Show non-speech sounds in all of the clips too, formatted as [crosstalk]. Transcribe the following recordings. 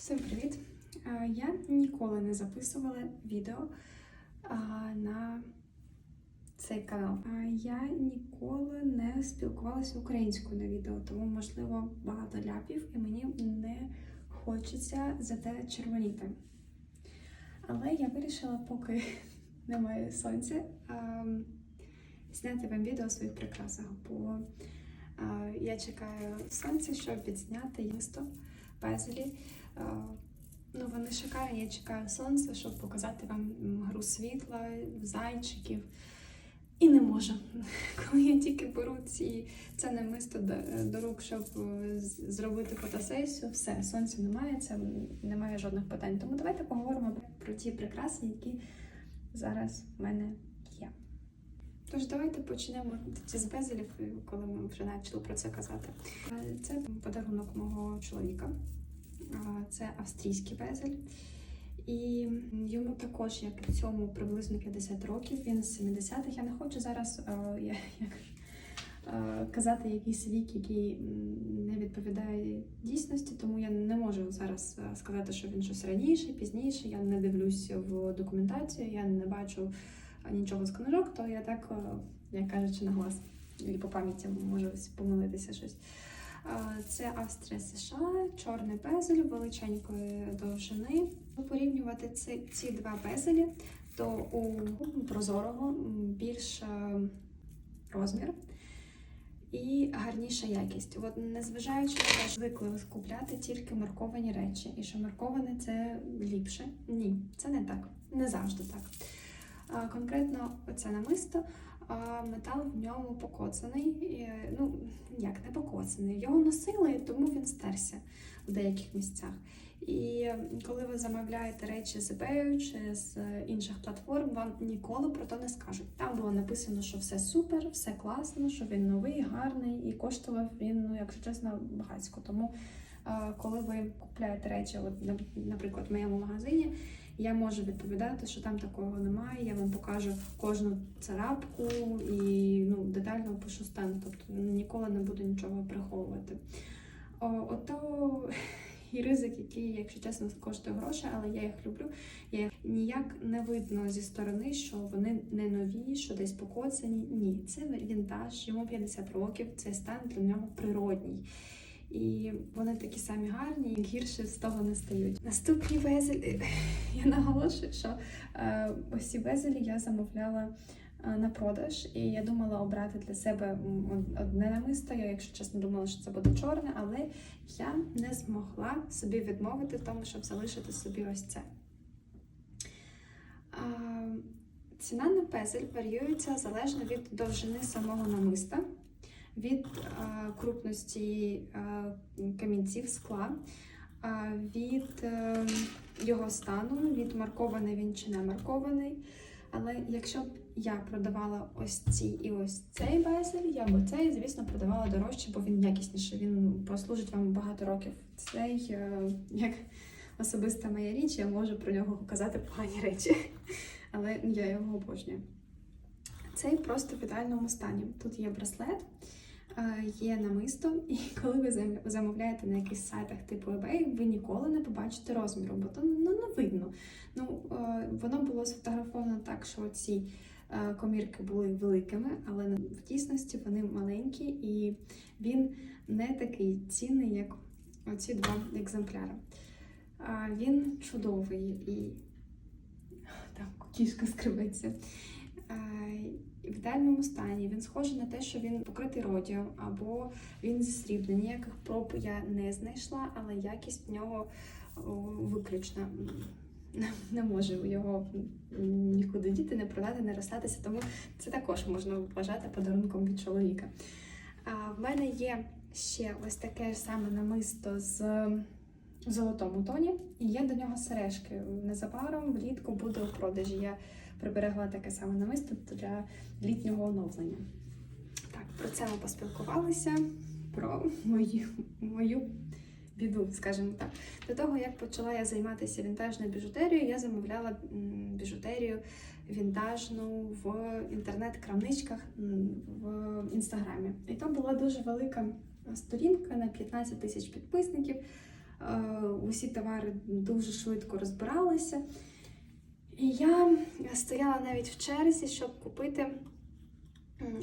Всім привіт! Е, Я ніколи не записувала відео на цей канал. Я ніколи не спілкувалася українською на відео, тому, можливо, багато ляпів, і мені не хочеться за те червоніти. Але я вирішила, поки [laughs] немає сонця, зняти вам відео у своїх прикрасах, бо я чекаю сонця, щоб відзняти місто пезелі. Ну, вони шикарні. Я чекаю сонця, щоб показати вам гру світла, зайчиків. І не можу. [laughs] Коли я тільки беру ці, це намисто до рук, щоб е, зробити фотосесію, все, сонця немає, це немає жодних питань. Тому давайте поговоримо про ті прикраси, які зараз в мене є. Тож давайте почнемо з безелів, коли ми вже почали про це казати. Е, Це подарунок мого чоловіка. Це австрійський безель. І йому також, як і цьому, приблизно 50 років. Він з 70-х. Я не хочу зараз е, як, е, казати якийсь вік, який не відповідає дійсності, тому я не можу зараз е, сказати, що він щось раніше, пізніше. Я не дивлюся в документацію, я не бачу е, нічого з книжок, то я так, як кажучи, на глаз і по пам'яті можу помилитися щось. А, Це Австрія США, чорний безель величенької довжини. Порівнювати ці, ці два безелі, то у прозорого більш е, розмір і гарніша якість. От незважаючи на те, звикли купляти тільки марковані речі, і що марковане це ліпше. Ні, це не так, не завжди так. Конкретно оце намисто, а метал в ньому покоцаний. І, Ну, як не покоцаний. Його носили, тому він стерся в деяких місцях. І коли ви замовляєте речі з eBay чи з інших платформ, вам ніколи про то не скажуть. Там було написано, що все супер, все класно, що він новий, гарний і коштував він, ну, якщо чесно, багатько. Тому коли ви купляєте речі, от, наприклад, в моєму магазині, я можу відповідати, що там такого немає. Я вам покажу кожну царапку і ну, детально опишу стан. Тобто ніколи не буду нічого приховувати. О, ото [laughs] і ризик, який, якщо чесно, коштує гроші, але я їх люблю. Я їх ніяк не видно зі сторони, що вони не нові, що десь покоцані. Ні, це вінтаж, йому 50 років, цей стан для нього природній. І вони такі самі гарні, і гірше з того не стають. Наступні безелі, [laughs] я наголошую, що е, ось ці безелі я замовляла е, на продаж, і я думала обрати для себе одне намисто. Я, якщо чесно, думала, що це буде чорне, але я не змогла собі відмовити в тому, щоб залишити собі ось це. А, Ціна на пезель варіюється залежно від довжини самого намиста, від а, крупності а, камінців скла, а, від е, його стану, від маркований він чи не маркований. Але якщо б я продавала ось ці і ось цей безель, я б цей, звісно, продавала дорожче, бо він якісніший, він послужить вам багато років. Цей, е, як особиста моя річ, я можу про нього казати погані речі, [laughs] але я його обожнюю. Цей просто в ідеальному стані. Тут є браслет, е, є намисто, і [laughs] коли ви замовляєте на якихось сайтах типу eBay, ви ніколи не побачите розміру, бо то ну, не видно. Ну, е, воно було сфотографовано так, що ці е, комірки були великими, але в дійсності вони маленькі, і він не такий цінний, як оці два екземпляри. Він чудовий і [laughs] там кішка скребеться. В ідеальному стані він схожий на те, що він покритий родієм, або він зі. Ніяких проб я не знайшла, але якість в нього виключна. Не- можу його нікуди діти, не продати, не розстатися, тому це також можна вважати подарунком від чоловіка. А в мене є ще ось таке саме намисто з золотому тоні, і є до нього сережки. Незабаром влітку буде у продажі. Я приберегла таке саме намисто для літнього оновлення. Так, про це ми поспілкувалися, про мою, мою біду, скажімо так. До того, як почала я займатися вінтажною біжутерією, я замовляла біжутерію вінтажну в інтернет-крамничках в інстаграмі. І то була дуже велика сторінка на 15 тисяч підписників. Е, усі товари дуже швидко розбиралися. І я стояла навіть в черзі, щоб купити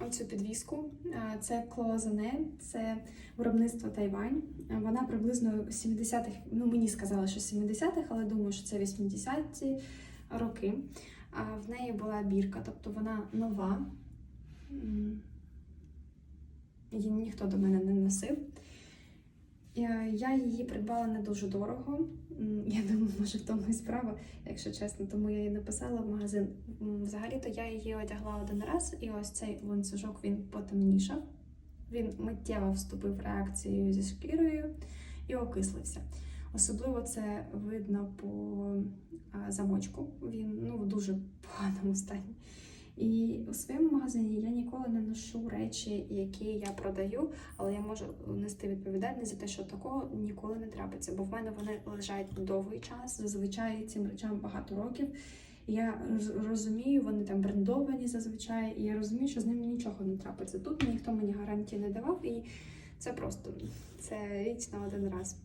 оцю підвіску. Е, Це Клозане, це виробництво Тайвань. Е, Вона приблизно 70-х, ну мені сказали, що 70-х, але думаю, що це 80-ті роки. В неї була бірка, тобто вона нова. Її ніхто до мене не носив. Я, я її придбала не дуже дорого. Я [laughs] думаю, може в тому і справа, якщо чесно, тому я її написала в магазин. Взагалі-то я її одягла один раз, і ось цей ланцюжок він потемнішав. Він миттєво вступив в реакцію зі шкірою і окислився. Особливо це видно по замочку. Він ну, в дуже поганому стані. І у своєму магазині я ніколи не ношу речі, які я продаю, але я можу нести відповідальність за те, що такого ніколи не трапиться. Бо в мене вони лежать довгий час. Зазвичай цим речам багато років. Я розумію, вони там брендовані зазвичай, і я розумію, що з ними нічого не трапиться. Тут ніхто мені гарантії не давав, і це просто це річ на один раз.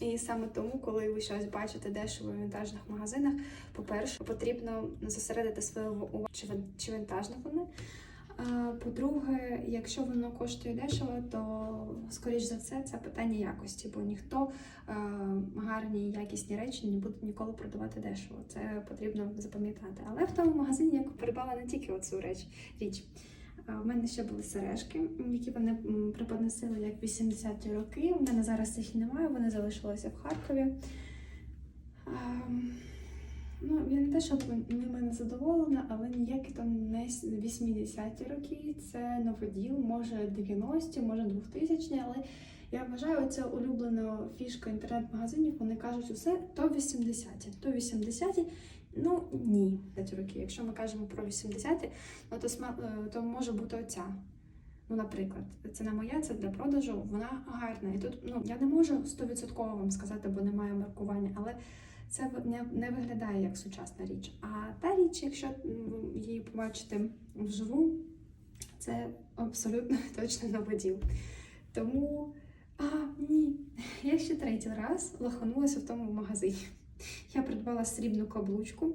І саме тому, коли ви щось бачите дешево в вінтажних магазинах, по-перше, потрібно зосередити свою увагу, чи, вінтажне вони. По-друге, якщо воно коштує дешево, то скоріш за все це питання якості, бо ніхто гарні якісні речі не буде ніколи продавати дешево. Це потрібно запам'ятати. Але в тому магазині я придбала не тільки оцю річ. У мене ще були сережки, які вони преподносили як 80-ті роки. У мене зараз їх немає, вони залишилися в Харкові. Ну, я не те, ними не задоволена, але ніякі там не 80-ті роки. Це новоділ, може 90-ті, може 2000-ті, але я вважаю, це улюблена фішка інтернет-магазинів. Вони кажуть, усе то 80-ті, то 80-ті. Ну ні, 5 роки. Якщо ми кажемо про 80-ті, ну то, сма- е, то може бути оця. Ну, наприклад, ціна моя, це для продажу, вона гарна. І тут ну я не можу 100% вам сказати, бо немає маркування, але це не, не виглядає як сучасна річ. А та річ, якщо її побачите вживу, це абсолютно [laughs] точно новоділ. Тому, а, ні, я ще третій раз лоханулася в тому магазині. Я придбала срібну каблучку,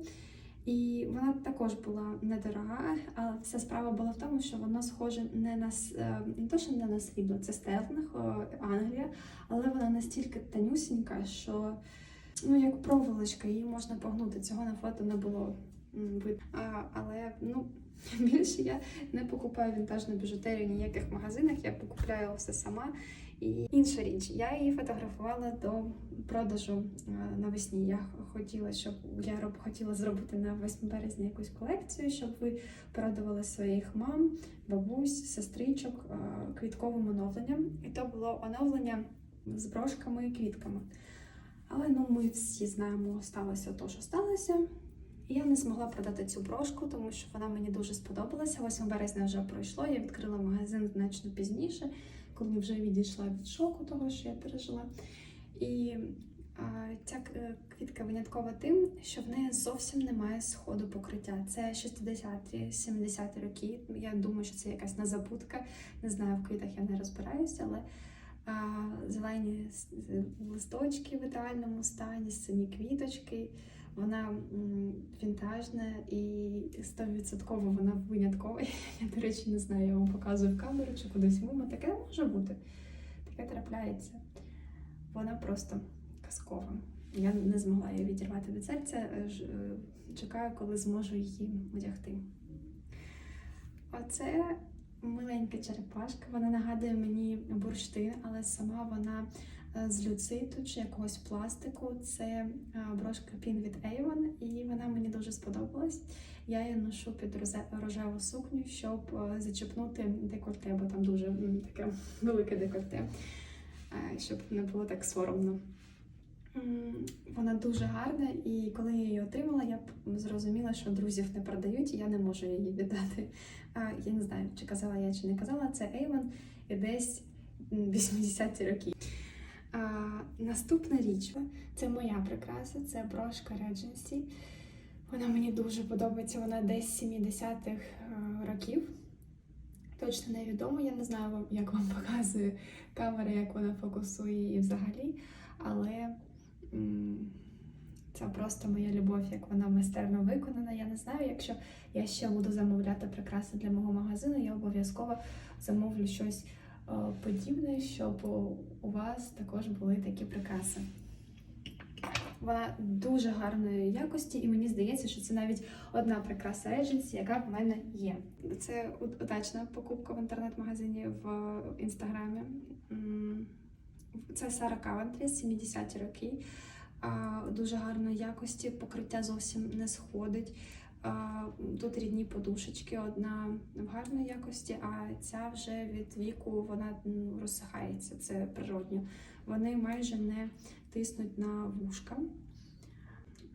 і вона також була недорога, але вся справа була в тому, що воно схоже не на е, не то, що не на срібло, це стерлинг, Англія, але вона настільки тонюсінька, що ну як проволочка, її можна погнути. Цього на фото не було видно. Але ну. [laughs] Більше я не покупаю вінтажну біжутерію в ніяких магазинах, я покупляю все сама. І інша річ, я її фотографувала до продажу е, навесні. Я хотіла, щоб я роб- хотіла зробити на 8 березня якусь колекцію, щоб ви порадували своїх мам, бабусь, сестричок е, квітковим оновленням. І то було оновлення з брошками і квітками. Але ну ми всі знаємо, сталося то, що сталося. І я не змогла продати цю брошку, тому що вона мені дуже сподобалася. 8 березня вже пройшло. Я відкрила магазин значно пізніше, коли вже відійшла від шоку того, що я пережила. І ця квітка виняткова тим, що в неї зовсім немає сходу покриття. Це 60-ті, 70-ті роки. Я думаю, що це якась незабудка. Не знаю, в квітах я не розбираюся, але а, зелені листочки в ідеальному стані, самі квіточки. Вона вінтажна і 100% вона виняткова. [laughs] Я, до речі, не знаю, я вам показую в камеру чи кудись мимо. Таке може бути. Таке трапляється. Вона просто казкова. Я не змогла її відірвати від серця. е, е, Чекаю, коли зможу її одягти. Оце миленька черепашка. Вона нагадує мені бурштин, але сама вона з люциту чи якогось пластику. Це е, брошка Pin від Avon, і вона мені дуже сподобалась. Я її ношу під рожеву сукню, щоб е, зачепнути декольте, бо там дуже таке велике декольте, е, щоб не було так соромно. Вона дуже гарна, і коли я її отримала, я зрозуміла, що друзів не продають, і я не можу її віддати. Я не знаю, чи казала я, чи не казала. Це Avon і десь 80-ті роки. Наступна річ це моя прикраса, це брошка Regency. Вона мені дуже подобається, вона десь 70-х е, років. Точно невідомо, я не знаю, як вам [laughs] показує камера, як вона фокусує її взагалі. Але Це просто моя любов, як вона майстерно виконана. Я не знаю, якщо я ще буду замовляти прикраси для мого магазину, я обов'язково замовлю щось подібне, щоб у- вас також були такі прикраси. Вона дуже гарної якості, і мені здається, що це навіть одна прикраса Regency, яка в мене є. Це удачна покупка в інтернет-магазині в інстаграмі. Це Сара Кавентрі, 70-ті роки. Дуже гарної якості, покриття зовсім не сходить. Тут рідні подушечки, одна в гарної якості, а ця вже від віку вона розсихається. Це природньо. Вони майже не тиснуть на вушка.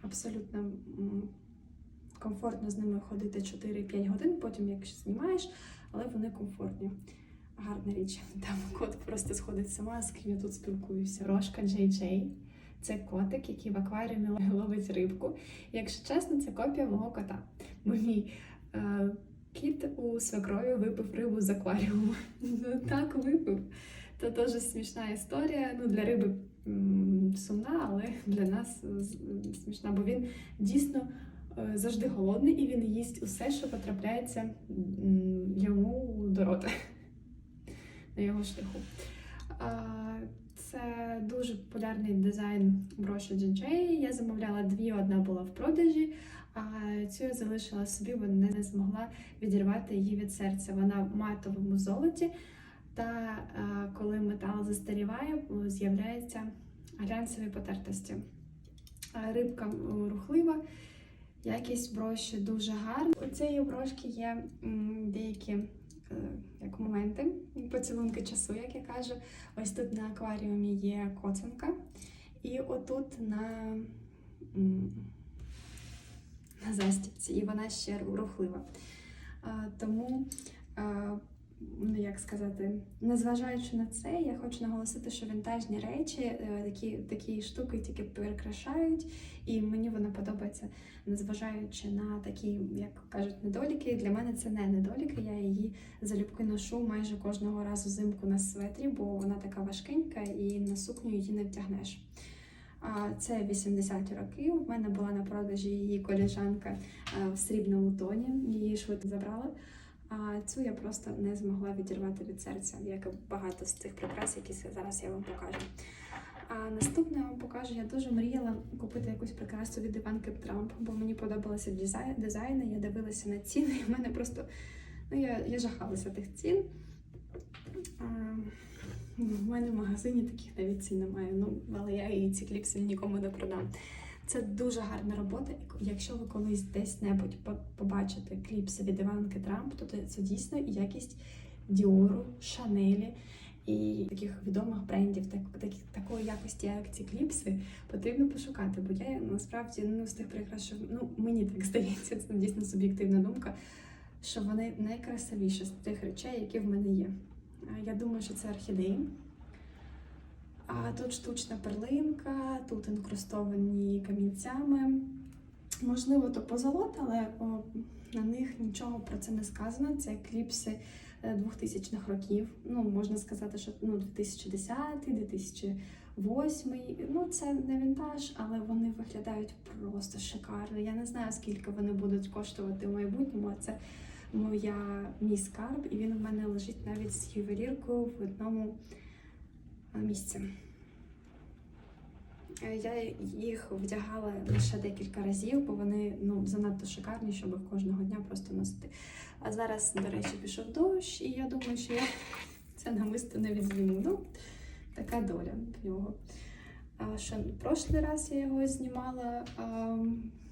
Абсолютно комфортно з ними ходити 4-5 годин, потім якщо знімаєш, але вони комфортні. Гарна річ. Там кот просто сходить сама, з ким я тут спілкуюся. Рожка Джей Джей. Це котик, який в акваріумі [laughs] ловить рибку. Якщо чесно, це копія мого кота. Бо мій е, кіт у свекрові випив рибу з акваріуму. [laughs] Ну так випив. Це теж смішна історія. Ну, для риби сумна, але для нас е, смішна, бо він дійсно е, завжди голодний і він їсть усе, що потрапляється йому до рота [laughs] на його шляху. Це дуже популярний дизайн броші GJ. Я замовляла дві, одна була в продажі, а цю я залишила собі, бо не змогла відірвати її від серця. Вона в матовому золоті. Та е, коли метал застаріває, з'являються глянцеві потертості. Рибка рухлива, якість броші дуже гарна. У цієї брошки є деякі як моменти, поцілунки часу, як я кажу. Ось тут на акваріумі є коцинка. і отут на, на застіпці, і вона ще рухлива. Тому, а, ну як сказати, незважаючи на це, я хочу наголосити, що вінтажні речі е, такі, такі штуки тільки перекрашають, і мені вона подобається, незважаючи на такі, як кажуть, недоліки. Для мене це не недоліки. Я її залюбки ношу майже кожного разу взимку на светрі, бо вона така важкенька і на сукню її не втягнеш. Це 80-ті роки. У мене була на продажі її коліжанка е, в срібному тоні. Її швидко забрала. А цю я просто не змогла відірвати від серця, як і багато з цих прикрас, які зараз я вам покажу. А наступне я вам покажу. Я дуже мріяла купити якусь прикрасу від Іванки Трамп, бо мені подобалися дизай- дизайни. Я дивилася на ціни, і в мене просто ну я, я жахалася тих цін. А, в мене в магазині таких навіть цін немає. Ну, але я і ці кліпси нікому не продам. Це дуже гарна робота. Якщо ви колись десь небудь побачите кліпси від Іванки Трамп, то це дійсно якість Діору, Шанелі і таких відомих брендів, так, так, такої якості, як ці кліпси, потрібно пошукати. Бо я насправді ну, з тих прикрас, ну, мені так здається, це дійсно суб'єктивна думка, що вони найкрасивіші з тих речей, які в мене є. Я думаю, що це орхідеї. А тут штучна перлинка, тут інкрустовані камінцями. Можливо, то позолота, але о, на них нічого про це не сказано. Це кліпси е, 2000-х років. Ну, можна сказати, що ну, 2010, 2008. Ну, це не вінтаж, але вони виглядають просто шикарно. Я не знаю, скільки вони будуть коштувати в майбутньому. Це моя мій скарб, і він у мене лежить навіть з ювеліркою в одному е. Е, Я їх вдягала лише декілька разів, бо вони ну, занадто шикарні, щоб їх кожного дня просто носити. А зараз, до речі, пішов дощ, і я думаю, що я це намисто не відзніму. Ну, така доля в нього. А ще прошлий раз я його знімала а,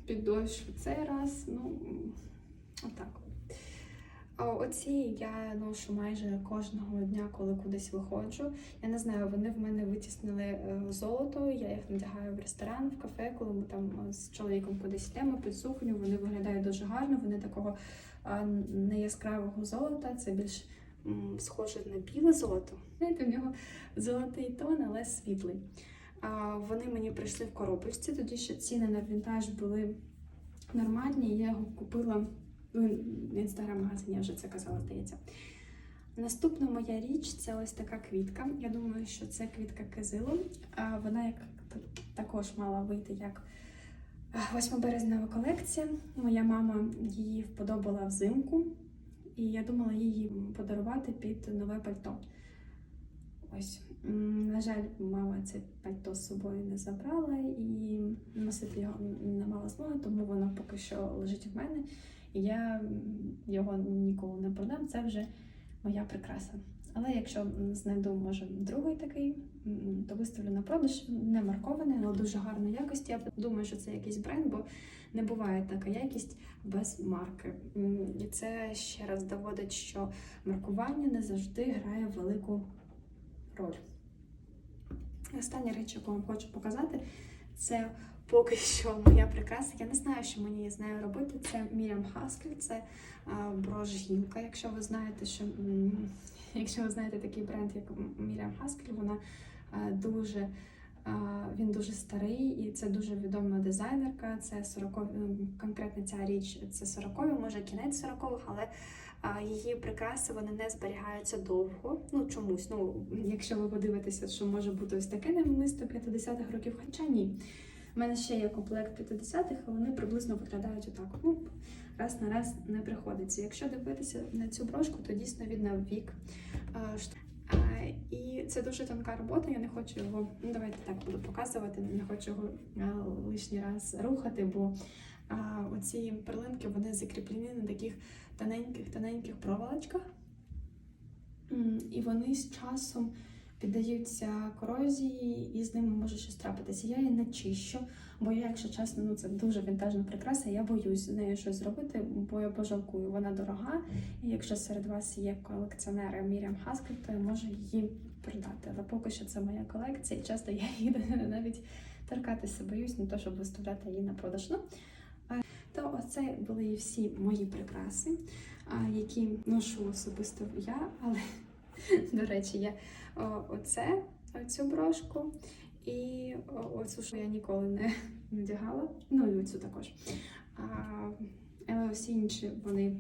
під дощ, цей раз, ну, отак. А Оці я ношу майже кожного дня, коли кудись виходжу. Я не знаю, вони в мене витіснили е, золото. Я їх надягаю в ресторан, в кафе, коли ми там е, з чоловіком кудись йдемо під сукню. Вони виглядають дуже гарно. Вони такого не яскравого золота. Це більш схоже на біле золото. Знаєте, в нього золотий тон, але світлий. Вони мені прийшли в коробочці. Тоді ще ціни на вінтаж були нормальні. Я його купила в інстаграм-магазині, я вже це казала, здається. Наступна моя річ це ось така квітка. Я думаю, що це квітка кизилу. Вона як також мала вийти як 8 березнева колекція. Моя мама її вподобала взимку, і я думала її подарувати під нове пальто. Ось, на жаль, мама це пальто з собою не забрала і носити його не мала змоги, тому воно поки що лежить в мене. І я його ніколи не продам. Це вже моя прикраса. Але якщо знайду, може, другий такий, то виставлю на продаж. Не маркований, але дуже гарної якості. Я думаю, що це якийсь бренд, бо не буває така якість без марки. І це ще раз доводить, що маркування не завжди грає велику роль. Остання річ, яку вам хочу показати, це поки що моя прикраса. Я не знаю, що мені з нею робити. Це Міріам Хаскель, це а, брош гілка. Якщо ви знаєте, що якщо ви знаєте такий бренд, як Міріам Хаскель, вона дуже. Він дуже старий і це дуже відома дизайнерка. Це 40 конкретно ця річ це 40 може кінець 40-х, але її прикраси вони не зберігаються довго. Ну чомусь. Ну, якщо ви подивитеся, що може бути ось таке намисто 50-х років, хоча ні. У мене ще є комплект 50-х, а вони приблизно виглядають отак. Ну, раз на раз не приходиться. Якщо дивитися на цю брошку, то дійсно видно вік. І це дуже тонка робота. Я не хочу його. Ну, давайте так буду показувати. Не хочу його лишній раз рухати, бо оці перлинки вони закріплені на таких тоненьких-тоненьких проволочках. І вони з часом піддаються корозії, і з ними може щось трапитися. Я її не чищу, бо я, якщо чесно, ну це дуже вінтажна прикраса. Я боюсь з нею щось зробити, бо я пожалкую. Вона дорога. І якщо серед вас є колекціонери Міріам Хаскель, то я можу її продати. Але поки що це моя колекція, і часто я її [laughs] навіть торкатися боюсь, не то щоб виставляти її на продаж. Ну, то оце були всі мої прикраси, які ношу особисто я, але [laughs] до речі, я оце, оцю брошку і оцю, що я ніколи не [laughs] надягала. Ну і оцю також. А, але всі інші вони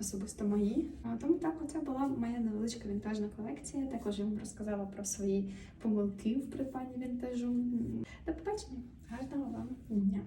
особисто мої. А, тому так, оце була моя невеличка вінтажна колекція. Також я вам розказала про свої помилки в придбанні вінтажу. До побачення, гарного вам дня!